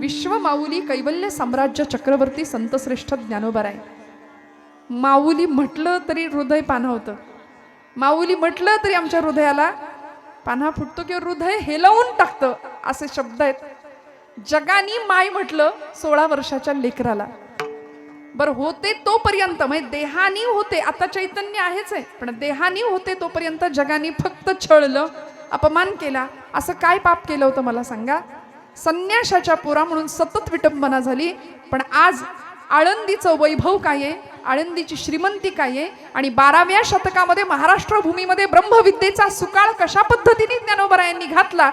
विश्व माऊली कैवल्य साम्राज्य चक्रवर्ती संतश्रेष्ठ ज्ञानोबराय माऊली म्हटलं तरी हृदय पाणवतं माऊली म्हटलं तरी आमच्या हृदयाला पान्हा फुटतो किंवा हृदय हेलवून टाकतं असे शब्द आहेत. जगानी माय म्हटलं सोळा वर्षाच्या लेकराला. बरं होते तोपर्यंत म्हणजे देहानी होते आता चैतन्य आहेच आहे पण देहानी होते तोपर्यंत जगानी फक्त छळलं अपमान केला असं काय पाप केलं होतं मला सांगा? संन्याशाच्या पोरा म्हणून सतत विटंबना झाली पण आज आळंदीचं वैभव काय आहे? आळंदीची श्रीमंती काय आहे? आणि बाराव्या शतकामध्ये महाराष्ट्र भूमीमध्ये ब्रह्मविद्येचा सुकाळ कशा पद्धतीने ज्ञानोबरायांनी घातला?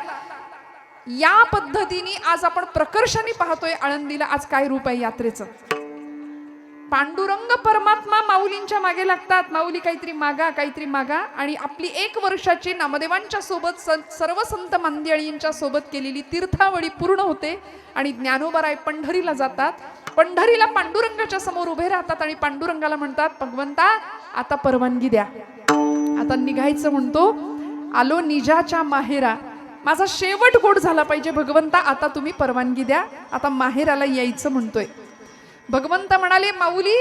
या पद्धतीने आज आपण प्रकर्षाने पाहतोय आळंदीला आज काय रूप आहे यात्रेचं. पांडुरंग परमात्मा माऊलींच्या मागे लागतात. माऊली काहीतरी मागा काहीतरी मागा. आणि आपली एक वर्षाची नामदेवांच्या सोबत सर्व संत मांदियाळींच्या सोबत केलेली तीर्थावळी पूर्ण होते आणि ज्ञानोबराय पंढरीला जातात. पंढरीला पांडुरंगाच्या समोर उभे राहतात आणि पांडुरंगाला म्हणतात भगवंता आता परवानगी द्या. आता निघायचं म्हणतो. आलो निजाच्या माहेरा. माझा शेवट गोड झाला पाहिजे. भगवंता आता तुम्ही परवानगी द्या. आता माहेराला यायचं म्हणतोय. भगवंत म्हणाले माऊली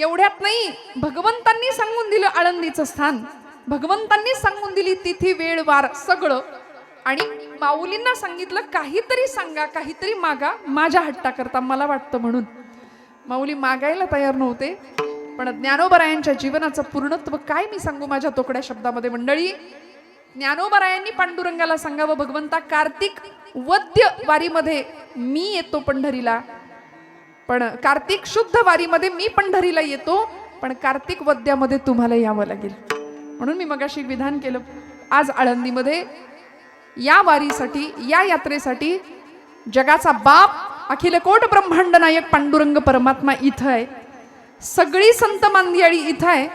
एवढ्यात नाही. भगवंतांनी सांगून दिलं आळंदीचं स्थान. भगवंतांनी सांगून दिली तिथी वेळ वार सगळं. आणि माऊलींना सांगितलं काहीतरी सांगा काहीतरी मागा माझ्या हट्टाकरता. मला वाटतं म्हणून. माऊली मागायला तयार नव्हते पण ज्ञानोबरायांच्या जीवनाचं पूर्णत्व काय मी सांगू माझ्या तोकड्या शब्दामध्ये? मंडळी ज्ञानोबरायांनी पांडुरंगाला सांगावं भगवंता कार्तिक वद्य वारीमध्ये मी येतो पंढरीला. पण कार्तिक शुद्ध वारीमध्ये मी पंढरीला येतो पण कार्तिक वद्यामध्ये तुम्हाला यावं लागेल. म्हणून मी मगाशी विधान केलं. आज आळंदीमध्ये या वारीसाठी या यात्रेसाठी जगाचा बाप अखिल कोट ब्रह्मांड नायक पांडुरंग परमात्मा इथं आहे. सगळी संत मांदियाळी इथं आहे.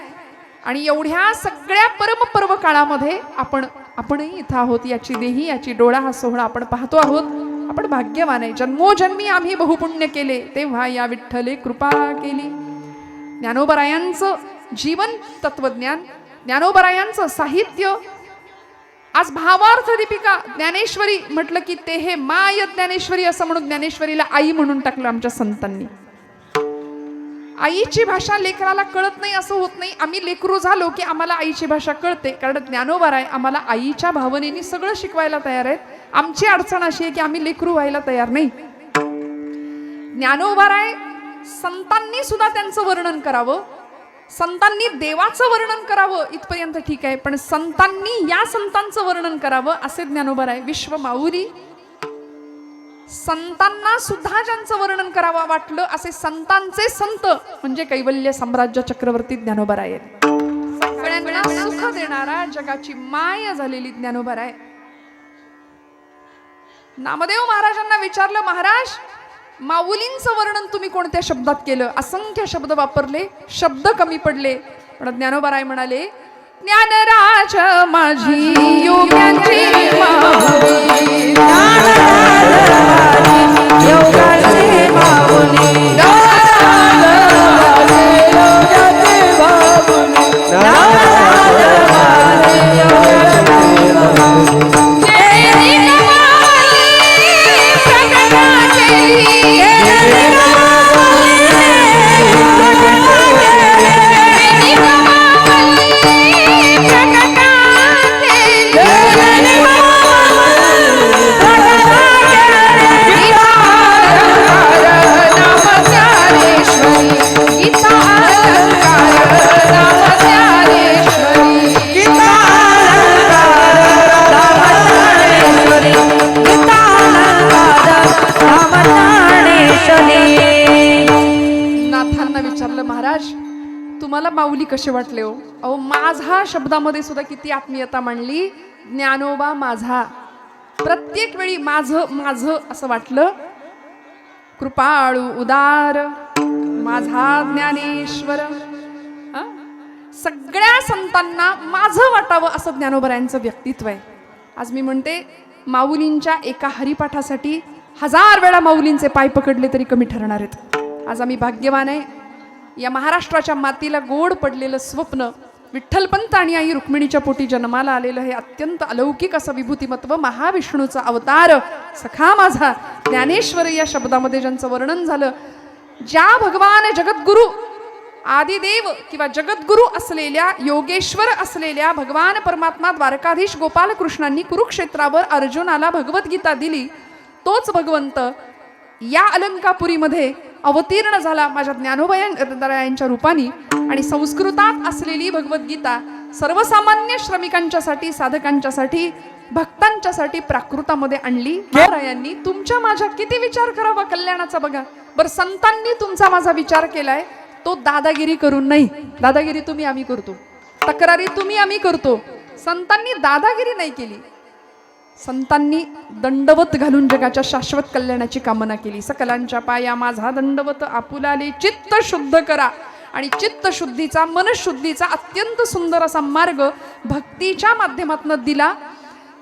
आणि एवढ्या सगळ्या परमपर्व काळामध्ये आपण आपणही इथं आहोत याची देही याची डोळा हा सोहळा आपण पाहतो आहोत. आपण भाग्यवान आहे जन्मोजन्मी आम्ही बहुपुण्य केले. तेव्हा या विठ्ठले कृपा केली. ज्ञानोबरायांचं जीवन तत्वज्ञान ज्ञानोबरायांचं साहित्य. आज भावार्थ दीपिका ज्ञानेश्वरी म्हटलं की ते हे माय ज्ञानेश्वरी असं म्हणून ज्ञानेश्वरीला आई म्हणून टाकलं आमच्या संतांनी. आईची भाषा लेकराला कळत नाही असं होत नाही. आम्ही लेकरू झालो की आम्हाला आईची भाषा कळते. कारण ज्ञानोबार आहे आम्हाला आईच्या भावनेनी सगळं शिकवायला तयार आहेत. आमची अडचण अशी आहे की आम्ही लेकरू व्हायला तयार नाही. ज्ञानोबार आहे संतांनी सुद्धा त्यांचं वर्णन करावं. संतांनी देवाचं वर्णन करावं इथपर्यंत ठीक आहे. पण संतांनी या संतांचं वर्णन करावं असे ज्ञानोबार आहे. विश्व माऊरी संतांना सुद्धा ज्यांचं वर्णन करावं वाटलं असे संतांचे संत म्हणजे कैवल्य साम्राज्य चक्रवर्ती ज्ञानोबराय सगळ्यांना सुख देणारा जगाची माय झालेली ज्ञानोबराय नामदेव महाराजांना विचारलं महाराज माऊलींचं वर्णन तुम्ही कोणत्या शब्दात केलं? असंख्य शब्द वापरले शब्द कमी पडले. पण ज्ञानोबराय म्हणाले ज्ञानराज माझी योग्याची माऊली. Yo. महाराज तुम्हाला माऊली कसे वाटले हो? अहो माझा शब्दामध्ये सुद्धा किती आत्मीयता मांडली. ज्ञानोबा माझा. प्रत्येक वेळी माझं माझं असं वाटलं. कृपाळू उदार माझा ज्ञानेश्वर. सगळ्या संतांना माझं वाटावं असं ज्ञानोबरायांचं व्यक्तित्व आहे. आज मी म्हणते माऊलींच्या एका हरिपाठासाठी हजार वेळा माऊलींचे पाय पकडले तरी कमी ठरणार आहेत. आज आम्ही भाग्यवान आहे. या महाराष्ट्राच्या मातीला गोड पडलेलं स्वप्न विठ्ठलपंत आणि आई रुक्मिणीच्या पोटी जन्माला आलेलं हे अत्यंत अलौकिक असं विभूतिमत्व महाविष्णूचा अवतार. सखा माझा ज्ञानेश्वर या शब्दामध्ये ज्यांचं वर्णन झालं ज्या भगवान जगद्गुरु आदिदेव किंवा जगद्गुरु असलेल्या योगेश्वर असलेल्या भगवान परमात्मा द्वारकाधीश गोपालकृष्णांनी कुरुक्षेत्रावर अर्जुनाला भगवद्गीता दिली तोच भगवंत या अलंकापुरीमध्ये अवतीर्ण झाला माझ्या ज्ञानोबयांच्या रूपाने. आणि संस्कृतात असलेली भगवद्गीता सर्वसामान्य श्रमिकांच्यासाठी साधकांच्यासाठी भक्तांच्यासाठी प्राकृतामध्ये आणली. यांनी तुमच्या माझ्या किती विचार करावा कल्याणाचा बघा. बरं संतांनी तुमचा माझा विचार केलाय. तो दादागिरी करून नाही. दादागिरी तुम्ही आम्ही करतो. तक्रारी तुम्ही आम्ही करतो. संतांनी दादागिरी नाही केली. संतांनी दंडवत घालून जगाच्या शाश्वत कल्याणाची कामना केली. सकलांच्या पाया माझा दंडवत आपुलाले चित्त शुद्ध करा. आणि चित्तशुद्धीचा मनशुद्धीचा अत्यंत सुंदर असा मार्ग भक्तीच्या माध्यमातून दिला.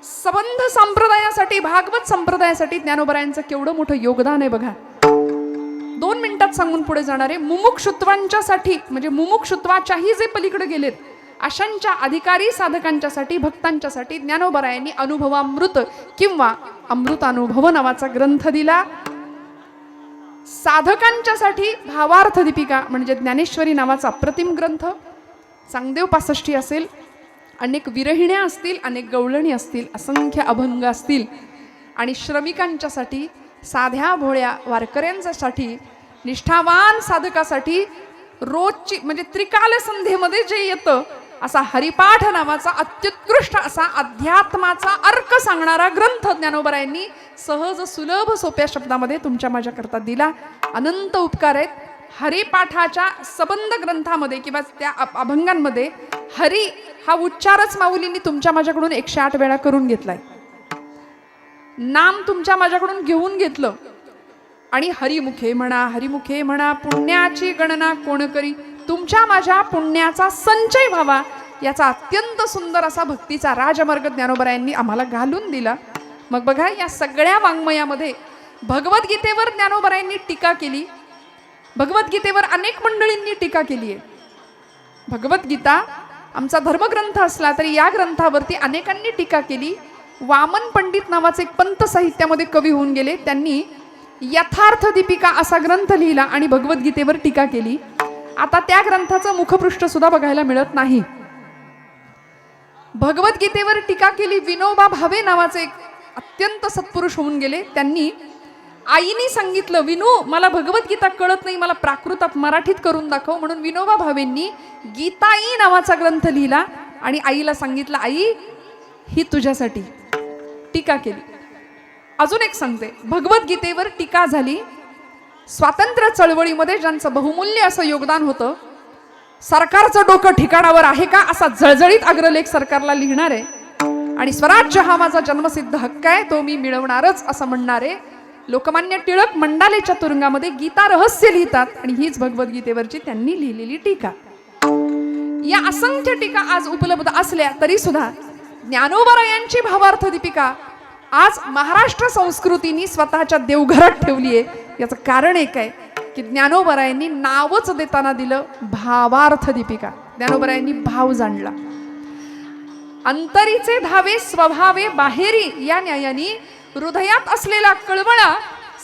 संबंध संप्रदायासाठी भागवत संप्रदायासाठी ज्ञानोबरायांचं केवढं मोठं योगदान आहे बघा. दोन मिनिटात सांगून पुढे जाणारे मुमुक्षुत्वांच्यासाठी म्हणजे मुमुक्षुत्वाच्याही जे पलीकडे गेलेत अशांच्या अधिकारी साधकांच्यासाठी भक्तांच्यासाठी ज्ञानोबरायांनी अनुभवामृत किंवा अमृतानुभव नावाचा ग्रंथ दिला. साधकांच्यासाठी भावार्थ दीपिका म्हणजे ज्ञानेश्वरी नावाचा अप्रतिम ग्रंथ. चांगदेव पासष्टी असेल. अनेक विरहिण्या असतील अनेक गवळणी असतील असंख्य अभंग असतील. आणि श्रमिकांच्यासाठी साध्या भोळ्या वारकऱ्यांच्यासाठी निष्ठावान साधकासाठी रोजची म्हणजे त्रिकाल संध्येमध्ये जे येतं असा हरिपाठ नावाचा अत्युत्कृष्ट असा अध्यात्माचा अर्क सांगणारा ग्रंथ ज्ञानोबरायांनी सहज सुलभ सोप्या शब्दामध्ये तुमच्या माझ्याकरता दिला. अनंत उपकार आहेत. हरिपाठाच्या सबंध ग्रंथामध्ये किंवा त्या अभंगांमध्ये हरी हा उच्चारच माऊलींनी तुमच्या माझ्याकडून एकशे आठ वेळा करून घेतलाय. नाम तुमच्या माझ्याकडून घेऊन घेतलं. आणि हरिमुखे म्हणा हरिमुखे म्हणा पुण्याची गणना कोण करी? तुमच्या माझ्या पुण्याचा संचय व्हावा याचा अत्यंत सुंदर असा भक्तीचा राजमार्ग ज्ञानोबरायांनी आम्हाला घालून दिला. मग बघा या सगळ्या वाङ्मयामध्ये भगवद्गीतेवर ज्ञानोबरायांनी टीका केली. भगवद्गीतेवर अनेक मंडळींनी टीका केली आहे भगवद्गीता आमचा धर्मग्रंथ असला तरी या ग्रंथावरती अनेकांनी टीका केली. वामन पंडित नावाचे एक पंत साहित्यामध्ये कवी होऊन गेले. त्यांनी यथार्थ दीपिका असा ग्रंथ लिहिला आणि भगवद्गीतेवर टीका केली. आता त्या ग्रंथाचं मुखपृष्ठ सुद्धा बघायला मिळत नाही. भगवद्गीतेवर टीका केली विनोबा भावे नावाचे एक अत्यंत सत्पुरुष होऊन गेले. त्यांनी आईने सांगितलं विनू मला भगवद्गीता कळत नाही मला प्राकृतात मराठीत करून दाखव. म्हणून विनोबा भावेंनी गीताई नावाचा ग्रंथ लिहिला आणि आईला सांगितलं आई ही तुझ्यासाठी. टीका केली. अजून एक सांगते. भगवद्गीतेवर टीका झाली. स्वातंत्र्य चळवळीमध्ये ज्यांचं बहुमूल्य असं योगदान होतं सरकारचं डोकं ठिकाणावर आहे का असा जळजळीत अग्रलेख सरकारला लिहिणार आहे? आणि स्वराज्य हा माझा जन्मसिद्ध हक्क आहे तो मी मिळवणारच असं म्हणणारे लोकमान्य टिळक मंडालेच्या तुरुंगामध्ये गीता रहस्य लिहितात आणि हीच भगवद्गीतेवरची त्यांनी लिहिलेली टीका. या असंख्य टीका आज उपलब्ध असल्या तरी सुद्धा ज्ञानोबरायांची भावार्थ दीपिका आज महाराष्ट्र संस्कृतीनी स्वतःच्या देवघरात ठेवली आहे याचं कारण एक आहे की ज्ञानोबरायांनी नावच देताना दिलं भावार्थ दीपिका. ज्ञानोबरायांनी भाव जाणला. अंतरीचे धावे स्वभावे बाहेरी या न्यायाने हृदयात असलेला कळवळा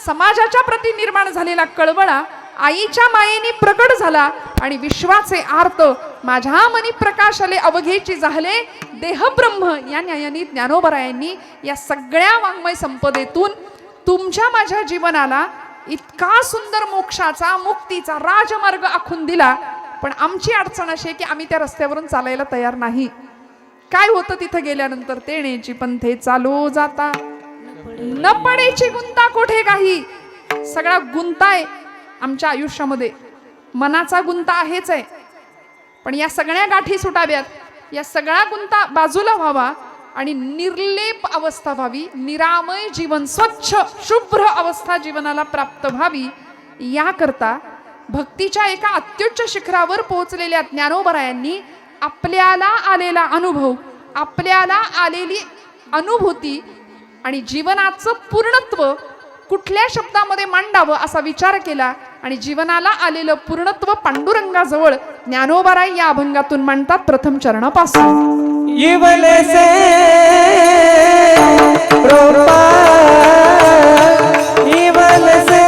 समाजाच्या प्रती निर्माण झालेला कळवळा आईच्या मायेने प्रकट झाला आणि विश्वाचे आर्त माझ्या मनी प्रकाश आले अवघेची झाले देहब्रह्म या न्यायाने ज्ञानोबरायांनी या सगळ्या वाङ्मय संपदेतून तुमच्या माझ्या जीवनाला इतका सुंदर मोक्षाचा मुक्तीचा राजमार्ग आखून दिला. पण आमची अडचण अशी आहे की आम्ही त्या रस्त्यावरून चालायला तयार नाही. काय होतं तिथं गेल्यानंतर? तेणेची पंथे चालू जाता. न पडेची गुंता कोठे काही? सगळा गुंता आहे आमच्या आयुष्यामध्ये. मनाचा गुंता आहेच आहे. पण या सगळ्या गाठी सुटाव्यात. या सगळा गुंता बाजूला व्हावा. आणि निर्लेप अवस्था व्हावी निरामय जीवन स्वच्छ शुभ्र अवस्था जीवनाला प्राप्त व्हावी याकरता भक्तीच्या एका अत्युच्च शिखरावर पोहोचलेल्या ज्ञानोबरायांनी आपल्याला आलेला अनुभव आपल्याला आलेली अनुभूती आणि जीवनाचं पूर्णत्व कुठल्या शब्दामध्ये मांडावं असा विचार केला आणि जीवनाला आलेलं पूर्णत्व पांडुरंगाजवळ ज्ञानोबाराय या अभंगातून मांडतात प्रथम चरणापासून. इवले से रोपा इवल से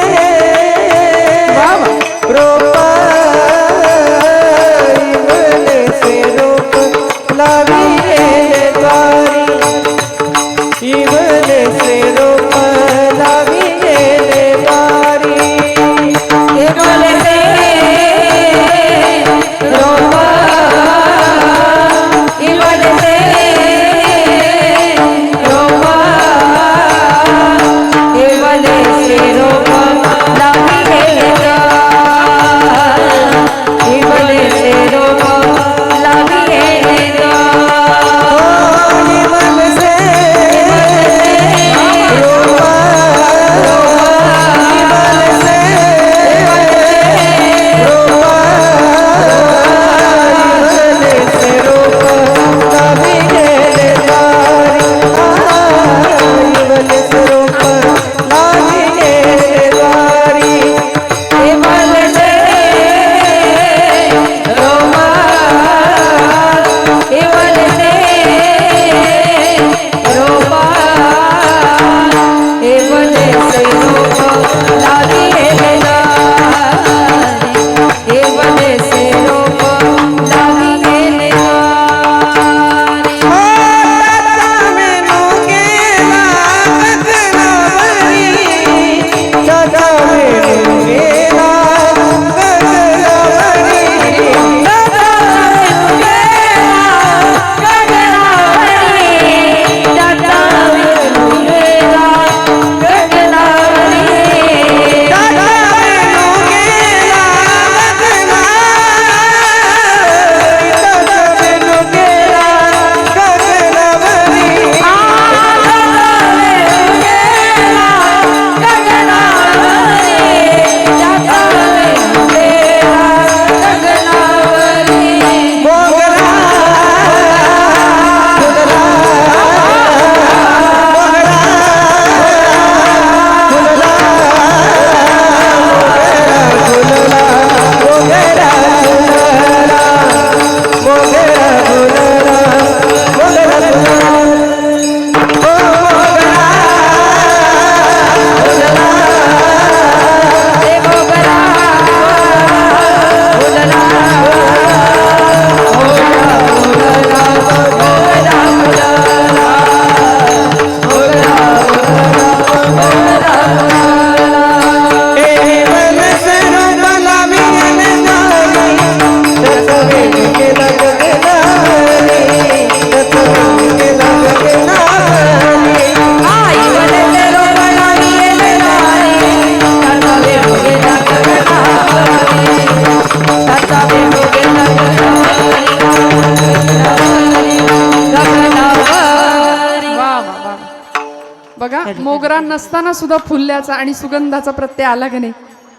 नसताना सुद्धा फुल्याचा आणि सुगंधाचा प्रत्यय आला का नाही?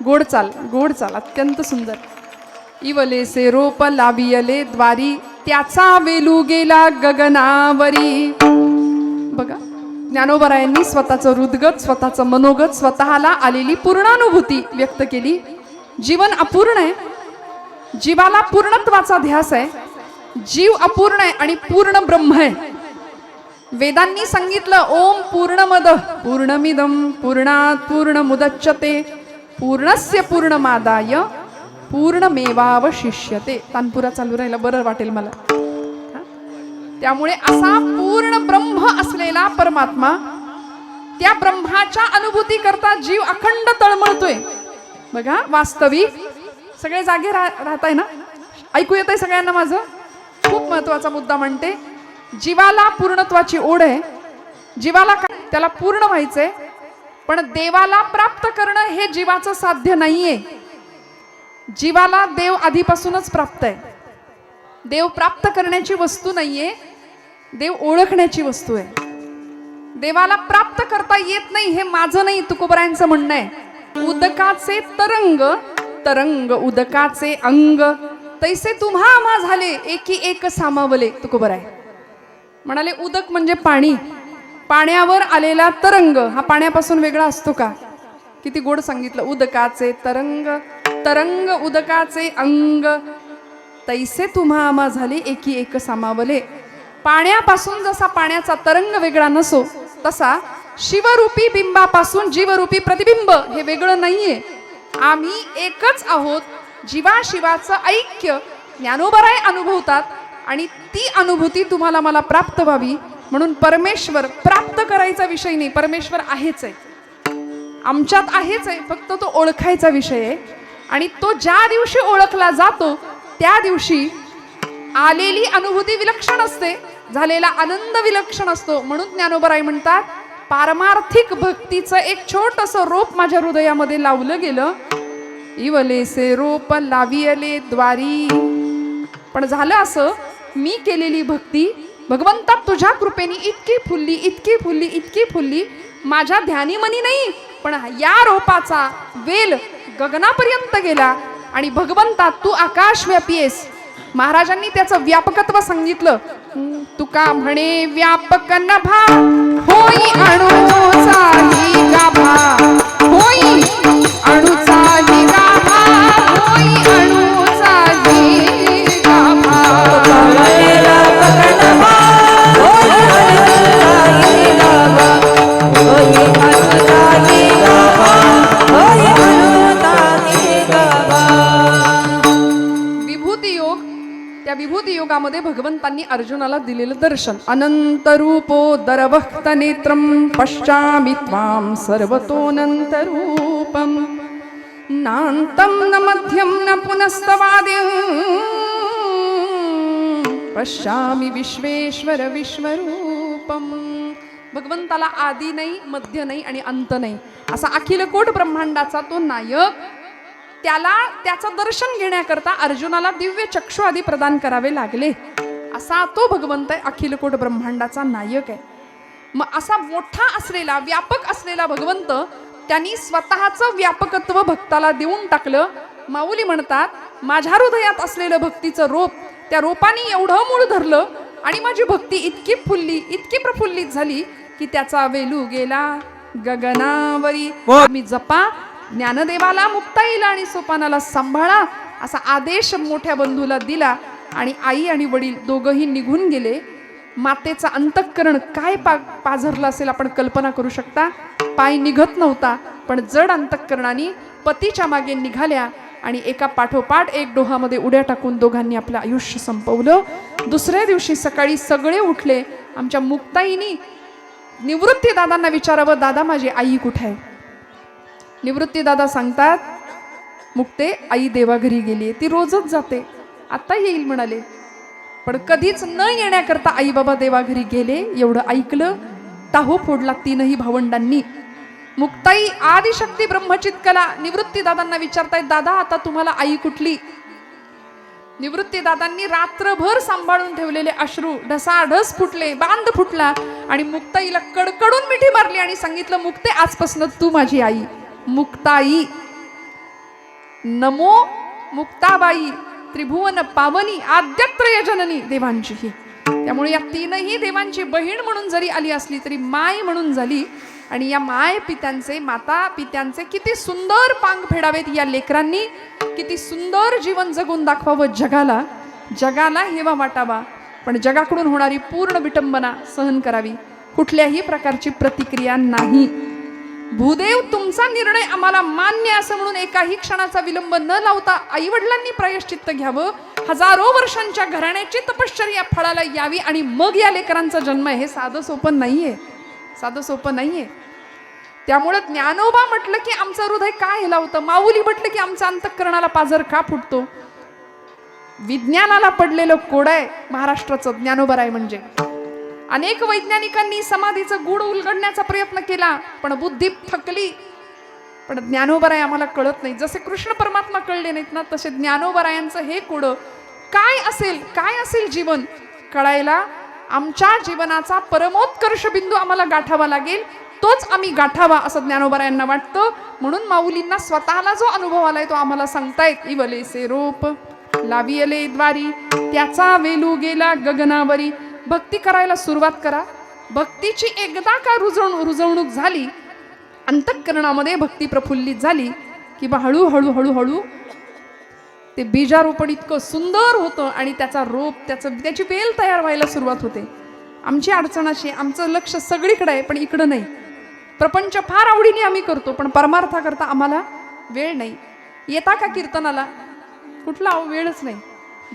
गोड चाल गोड चाल अत्यंत सुंदर. इवलेसे रोप लाबियले द्वारी त्याचा वेलू गेला गगनावरी. बघा ज्ञानोबरायांनी स्वतःचं हृदगत स्वतःचं मनोगत स्वतःला आलेली पूर्णानुभूती व्यक्त केली. जीवन अपूर्ण आहे. जीवाला पूर्णत्वाचा ध्यास आहे. जीव अपूर्ण आहे आणि पूर्ण ब्रह्म आहे. वेदांनी सांगितलं ओम पूर्णमद पूर्णमिदम पूर्णात पूर्णमुदच्यते पूर्णस्य पूर्णमादाय पूर्णमेवावशिष्यते. तानपुरा चालू राहिला बरं वाटेल मला. त्यामुळे असा पूर्ण ब्रह्म असलेला परमात्मा त्या ब्रह्माच्या अनुभूती करता जीव अखंड तळमळतोय. बघा वास्तविक. सगळे जागे राहताय ना? ऐकू येत आहे सगळ्यांना माझं? खूप महत्त्वाचा मुद्दा म्हणते. जीवाला पूर्णत्वाची ओढ आहे. जीवाला काय? त्याला पूर्ण व्हायचंय. पण देवाला प्राप्त करणं हे जीवाचं साध्य नाहीये. जीवाला देव आधीपासूनच प्राप्त आहे. देव प्राप्त करण्याची वस्तू नाहीये. देव ओळखण्याची वस्तू आहे. देवाला प्राप्त करता येत नाही हे माझं नाही तुकोबरायांचं म्हणणं आहे. उदकाचे तरंग तरंग उदकाचे अंग. तैसे तुम्हा आम्हा झाले एकी एक सामावले तुकोबराय. म्हणाले उदक म्हणजे पाणी. पाण्यावर आलेला तरंग हा पाण्यापासून वेगळा असतो का? किती गोड सांगितलं उदकाचे तरंग तरंग उदकाचे अंग. तैसे तुम्हा आम्हा झाले एकी एक सामावले. पाण्यापासून जसा पाण्याचा तरंग वेगळा नसो तसा शिवरूपी बिंबापासून जीवरूपी प्रतिबिंब हे वेगळं नाहीये. आम्ही एकच आहोत. जीवा शिवाचं ऐक्य ज्ञानोबराय अनुभवतात आणि ती अनुभूती तुम्हाला मला प्राप्त व्हावी. म्हणून परमेश्वर प्राप्त करायचा विषय नाही परमेश्वर आहेच आहे. आमच्यात आहेच आहे फक्त तो ओळखायचा विषय आहे. आणि तो ज्या दिवशी ओळखला जातो त्या दिवशी आलेली अनुभूती विलक्षण असते झालेला आनंद विलक्षण असतो. म्हणून ज्ञानोबराय म्हणतात पारमार्थिक भक्तीचं एक छोटस रोप माझ्या हृदयामध्ये लावलं गेलं. इवलेसे रोप लावियले द्वारी. पण झालं असं मी केलेली भक्ती भगवंता तुझ्या कृपेने इतकी फुलली इतकी फुलली इतकी फुलली. माझ्या ध्यानीमनी नाही पण या रोपाचा वेल गगनापर्यंत गेला आणि भगवंता तू आकाशव्यापी आहेस महाराजांनी त्याचं व्यापकत्व सांगितलं. तुका म्हणे व्यापक नभा होई अणुचाही योगामध्ये भगवंतांनी अर्जुनाला दिलेलं दर्शन. अनंत रूपो दरभक्त नेत्रम पश्चामि त्वां सर्वतोऽनंत रूपम नांतम न मध्यम न पुनस्तवादे. पश्यामि विश्वेश्वर विश्वरूपम. भगवंताला आदी नाही मध्य नाही आणि अंत नाही. असा अखिल कोट ब्रह्मांडाचा तो नायक त्याला त्याचं दर्शन घेण्याकरता अर्जुनाला दिव्य चक्षु आदी प्रदान करावे लागले. असा तो भगवंत आहे अखिल कोट ब्रह्मांडाचा नायक आहे. मग असा मोठा असलेला व्यापक असलेला भगवंत त्यांनी स्वतःचं व्यापकत्व भक्ताला देऊन टाकलं. माऊली म्हणतात माझ्या हृदयात असलेलं भक्तीचं रोप त्या रोपाने एवढं मूळ धरलं आणि माझी भक्ती इतकी फुलली इतकी प्रफुल्लित झाली की त्याचा वेलू गेला. गगनावरी मी जपा ज्ञानदेवाला मुक्ताईला आणि सोपानाला सांभाळा असा आदेश मोठ्या बंधूला दिला आणि आई आणि वडील दोघंही निघून गेले. मातेचा अंतःकरण काय पा पाझरलं असेल आपण कल्पना करू शकता? पाय निघत नव्हता पण जड अंतःकरणाने पतीच्या मागे निघाल्या आणि एका पाठोपाठ एक डोहामध्ये उड्या टाकून दोघांनी आपलं आयुष्य संपवलं. दुसऱ्या दिवशी सकाळी सगळे उठले. आमच्या मुक्ताईनी निवृत्ती दादांना विचारावं दादा माझी आई कुठे आहे? निवृत्तीदादा सांगतात मुक्ते आई देवाघरी गेली ती रोजच जाते. आता येईल म्हणाले. पण कधीच न येण्याकरता आई बाबा देवाघरी गेले एवढं ऐकलं टाहो फोडला तीनही भावंडांनी. मुक्ताई आदिशक्ती ब्रह्मचित कला निवृत्ती दादांना विचारतायत दादा आता तुम्हाला आई कुठली? निवृत्ती दादांनी रात्रभर सांभाळून ठेवलेले अश्रू ढसाढस फुटले बांध फुटला आणि मुक्ताईला कडकडून मिठी मारली आणि सांगितलं मुक्ते आजपासून तू माझी आई. मुक्ताई. नमो मुक्ताबाई त्रिभुवन पावनी आद्यत्रय जननी देवांची ही त्यामुळे या तीनही देवांची बहीण म्हणून जरी आली असली तरी माय म्हणून झाली. आणि या माय पित्यांचे माता पित्यांचे किती सुंदर पांग फेडावेत या लेकरांनी. किती सुंदर जीवन जगून दाखवावं जगाला. जगाला हेवा वाटावा. पण जगाकडून होणारी पूर्ण विटंबना सहन करावी. कुठल्याही प्रकारची प्रतिक्रिया नाही. भूदेव तुमचा निर्णय आम्हाला मान्य असं म्हणून एकाही क्षणाचा विलंब न लावता आई वडिलांनी प्रायश्चित्त घ्यावं. हजारो वर्षांच्या घराण्याची तपश्चर्या फळाला यावी आणि मग या लेकरांचा जन्म आहे. हे साधं सोपं नाहीये. साधं सोपं नाहीये. त्यामुळं ज्ञानोबा म्हटलं की आमचं हृदय काय होतं? माऊली म्हटलं की आमचा अंतःकरणाला पाझर का फुटतो? विज्ञानाला पडलेलं कोड आहे. महाराष्ट्राचं आहे म्हणजे. अनेक वैज्ञानिकांनी समाधीचं गूढ उलगडण्याचा प्रयत्न केला पण बुद्धी थकली. पण ज्ञानोबराय आम्हाला कळत नाही. जसे कृष्ण परमात्मा कळले नाहीत ना तसे ज्ञानोबरायांचं हे कोड काय असेल? काय असेल जीवन? कळायला आमच्या जीवनाचा परमोत्कर्ष बिंदू आम्हाला गाठावा लागेल. तोच आम्ही गाठावा असं ज्ञानोबरायांना वाटतं. म्हणून माऊलींना स्वतःला जो अनुभव आलाय तो आम्हाला सांगतायत इवलेसे रोप लावियले द्वारी त्याचा वेलू गेला गगनावरी. भक्ती करायला सुरुवात करा. भक्तीची एकदा का रुजवण रुजवणूक झाली अंतःकरणामध्ये भक्ती प्रफुल्लित झाली की बा हळूहळू हळूहळू ते बीजारोपण इतकं सुंदर होतं आणि त्याचा रोप त्याचं त्याची वेल तयार व्हायला सुरुवात होते. आमची अडचण अशी आमचं लक्ष सगळीकडे आहे पण इकडं नाही. प्रपंच फार आवडीने आम्ही करतो पण परमार्थाकरता आम्हाला वेळ नाही. येता का कीर्तनाला? कुठला? वेळच नाही.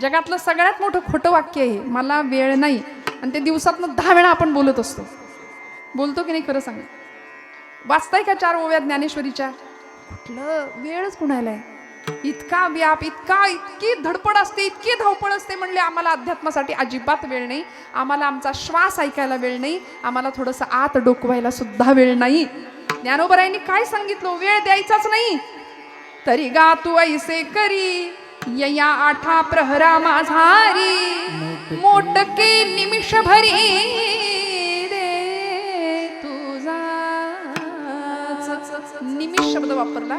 जगातलं सगळ्यात मोठं खोटं वाक्य आहे मला वेळ नाही. आणि ते दिवसातनं दहा वेळा आपण बोलत असतो. बोलतो की नाही खरं सांग. वाचताय का चार ओव्या ज्ञानेश्वरीच्या? कुठलं वेळच कुणाला आहे? इतका व्याप इतका इतकी धडपड असते इतकी धावपळ असते म्हणले आम्हाला अध्यात्मासाठी अजिबात वेळ नाही. आम्हाला आमचा श्वास ऐकायला वेळ नाही. आम्हाला थोडंसं आत डोकवायला सुद्धा वेळ नाही. ज्ञानोबरायांनी काय सांगितलं? वेळ द्यायचाच नाही. तरी गा तू ऐसे करी. यया आठा प्रहरा माझारी मोटके निमिष भरी रे तुझा. निमिष शब्द वापरला.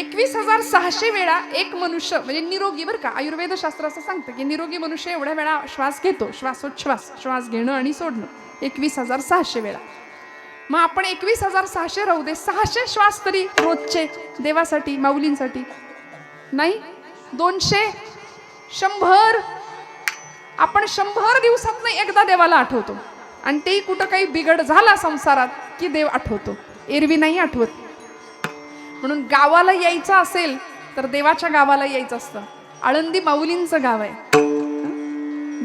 एकवीस हजार सहाशे वेळा एक मनुष्य म्हणजे निरोगी बरं का आयुर्वेद शास्त्र असं सांगतं की निरोगी मनुष्य एवढ्या वेळा श्वास घेतो श्वासोच्छ्वास श्वास घेणं आणि सोडणं एकवीस हजार सहाशे वेळा. मग आपण एकवीस हजार सहाशे राहू दे सहाशे श्वास तरी रोजचे देवासाठी माऊलींसाठी. नाही? दोनशे शंभर. आपण शंभर दिवसात एकदा देवाला आठवतो. आणि तेही कुठं काही बिघड झाला संसारात की देव आठवतो. एरवी नाही आठवत. म्हणून गावाला यायचं असेल तर देवाच्या गावाला यायचं असतं. आळंदी माऊलींचं गाव आहे.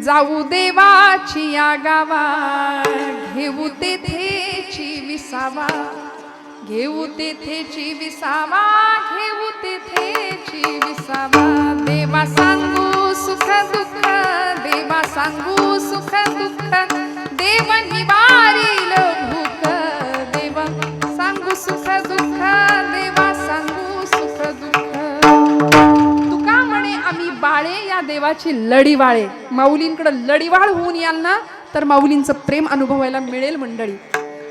जाऊ देवाची या गावा घेऊ तेथेची विसावा. घेऊ तेथेची विसावा घेऊ ते विसावा देवा सांगू सुख दुःख देवा सांगू सुख दुःख देव निवारील भूक देवा सांगू सुख दुःख देवा सांगू सुख दुःख. तुका म्हणे आम्ही बाळे या देवाची लढीवाळे. माऊलींकडे लढीवाळ होऊन याल ना तर माऊलींचं प्रेम अनुभवायला मिळेल मंडळी.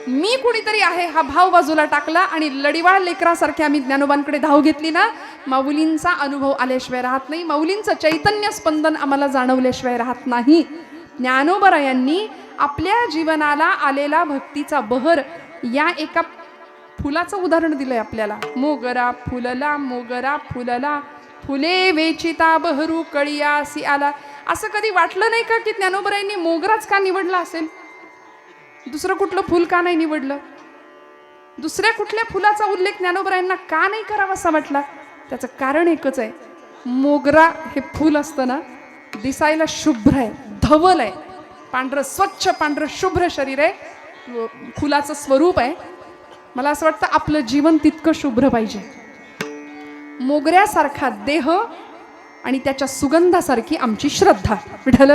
मी कुणीतरी आहे हा भाव बाजूला टाकला आणि लढीवाळ लेकरासारख्या आम्ही ज्ञानोबांकडे धाव घेतली ना माऊलींचा अनुभव आल्याशिवाय राहत नाही. माऊलींचं चैतन्य स्पंदन आम्हाला जाणवल्याशिवाय राहत नाही. ज्ञानोबरायांनी आपल्या जीवनाला आलेला भक्तीचा बहर या एका फुलाचं उदाहरण दिलंय आपल्याला. मोगरा फुलला मोगरा फुलला फुले वेचिता बहरू कळिया आला. असं कधी वाटलं नाही का की ज्ञानोबरायांनी मोगराच का निवडला असेल? दुसरं कुठलं फुल का नाही निवडलं? दुसऱ्या कुठल्या फुलाचा उल्लेख ज्ञानोबरायांना का नाही करावा असा वाटला? त्याचं कारण एकच आहे. मोगरा हे फुल असतं ना दिसायला शुभ्र आहे धवल आहे. पांढरं स्वच्छ पांढरं शुभ्र शरीर आहे. फुलाचं स्वरूप आहे. मला असं वाटतं आपलं जीवन तितकं शुभ्र पाहिजे. मोगऱ्यासारखा देह आणि त्याच्या सुगंधासारखी आमची श्रद्धा. विठल